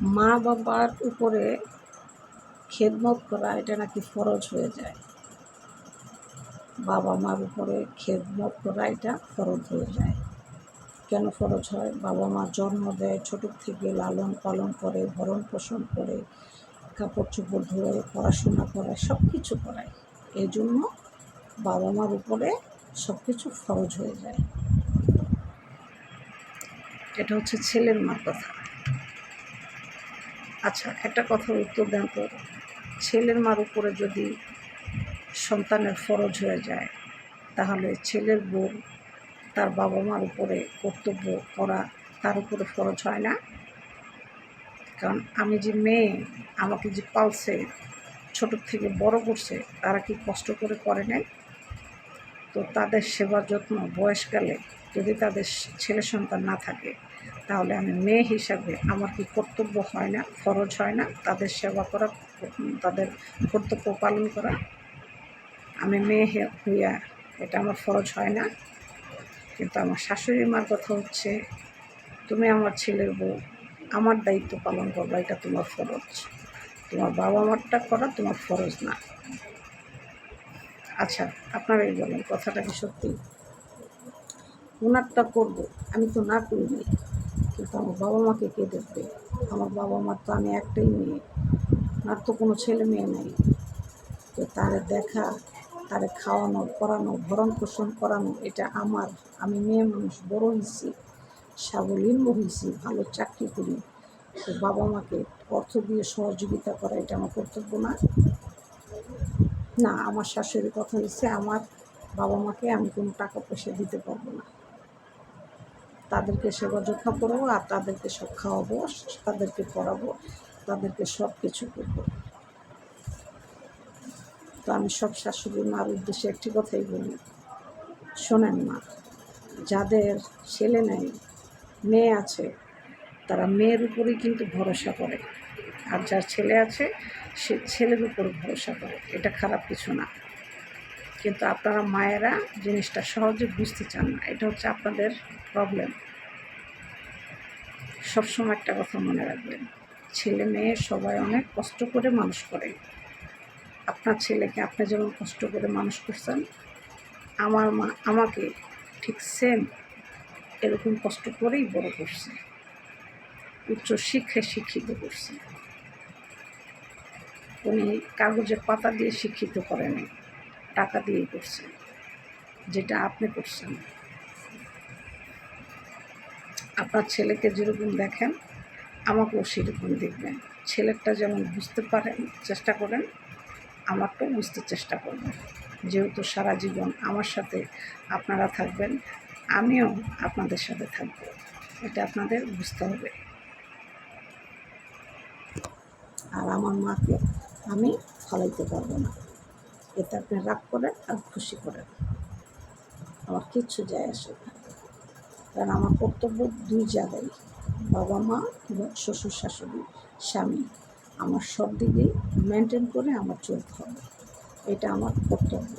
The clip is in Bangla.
মা বাবার উপরে খেদমত করা, এটা নাকি ফরজ হয়ে যায়। বাবা মার উপরে খেদমত করা, এটা ফরজ হয়ে যায়। কেন ফরজ হয়? বাবা মা জন্ম দেয় ছোট থেকে, লালন পালন করে, ভরণ পোষণ করে, কাপড় চোপড় ধুয়ে, পড়াশোনা করায় সব কিছু করায়। এই জন্য বাবা মার উপরে সব কিছু ফরজ হয়ে যায়। এটা হচ্ছে ছেলের মার কথা। আচ্ছা একটা কথার উত্তর দেন তো। ছেলের মার উপরে যদি সন্তানের ফরজ হয়ে যায়, তাহলে ছেলের বউ তার বাবা মার উপরে কর্তব্য করা তার উপরে ফরজ হয় না? কারণ আমি যে মেয়ে, আমাকে যে পালছে, ছোট থেকে বড় করছে, তারা কি কষ্ট করে করে নাই? তো তাদের সেবা যত্ন বয়সকালে যদি তাদের ছেলে সন্তান না থাকে তাহলে আমি মেয়ে হিসাবে আমার কি কর্তব্য হয় না, ফরজ হয় না তাদের সেবা করা, তাদের কর্তব্য পালন করা? আমি মেয়ে হইয়া এটা আমার ফরজ হয় না, কিন্তু আমার শাশুড়ি মার কথা হচ্ছে, তুমি আমার ছেলের বউ, আমার দায়িত্ব পালন করবা, এটা তোমার ফরজ। তোমার বাবা মারটা করা তোমার ফরজ না। আচ্ছা আপনারাই বলেন, কথাটা কি সত্যি? ওনারটা করব, আমি তো না করিনি। কিন্তু আমার বাবা মাকে কে দেখবে? আমার বাবা মার তো আমি একটাই মেয়ে। আর তো কোনো ছেলে মেয়ে নেই। তো তারে দেখা, তারে খাওয়ানো, পড়ানো, ভরণ পোষণ করানো, এটা আমার। আমি মেয়ে মানুষ, বড় হয়েছি স্বাবলম্ব হয়েছি ভালো চাকরি করি। তো বাবা মাকে অর্থ দিয়ে সহযোগিতা করা এটা আমার কর্তব্য না। না, আমার শাশুড়ির কথা হচ্ছে আমার বাবা মাকে আমি কোনো টাকা পয়সা দিতে পারব না। তাদেরকে সেবা যত্ন করব, আর তাদেরকে সব খাওয়াবো, তাদেরকে পড়াবো, তাদেরকে সব কিছু করব। তো আমি সব শাশুড়ি মার উদ্দেশ্যে একটি কথাই বলি, শোনেন মা, যাদের ছেলে নেই, মেয়ে আছে, তারা মেয়ের উপরেই কিন্তু ভরসা করে। আর যার ছেলে আছে, সে ছেলের উপর ভরসা করে। এটা খারাপ কিছু না। কিন্তু আপনারা মায়েরা জিনিসটা সহজে বুঝতে চান না। এটা হচ্ছে আপনাদের প্রবলেম সবসময় একটা কথা মনে রাখবেন, ছেলে মেয়ে সবাই অনেক কষ্ট করে মানুষ করে। আপনার ছেলেকে আপনি যেমন কষ্ট করে মানুষ করছেন, আমার মা, আমাকে ঠিক সেম এরকম কষ্ট করেই বড় করছে। উচ্চ শিক্ষায় শিক্ষিত করছে। উনি কাগজের পাতা দিয়ে শিক্ষিত করেনি টাকা দিয়ে করছে যেটা আপনি করছেন আপনার ছেলেকে যেরকম দেখেন, আমাকেও সেরকম দেখবেন। ছেলেটা যেমন বুঝতে পারেন, চেষ্টা করেন, আমারটাও বুঝতে চেষ্টা করবেন। যেহেতু সারা জীবন আমার সাথে আপনারা থাকবেন, আমিও আপনাদের সাথে থাকব। এটা আপনাদের বুঝতে হবে। আর আমার মাকে আমি ফলাইতে পারব না। এতে আপনি রাগ করেন আর খুশি করেন। আমার কিচ্ছু যায় আসে না। কারণ আমার কর্তব্য দুই জায়গায়, বাবা মা এবং শ্বশুর শাশুড়ি, স্বামী। আমার সব দিকেই মেনটেন করে আমার চলতে হবে। এটা আমার কর্তব্য।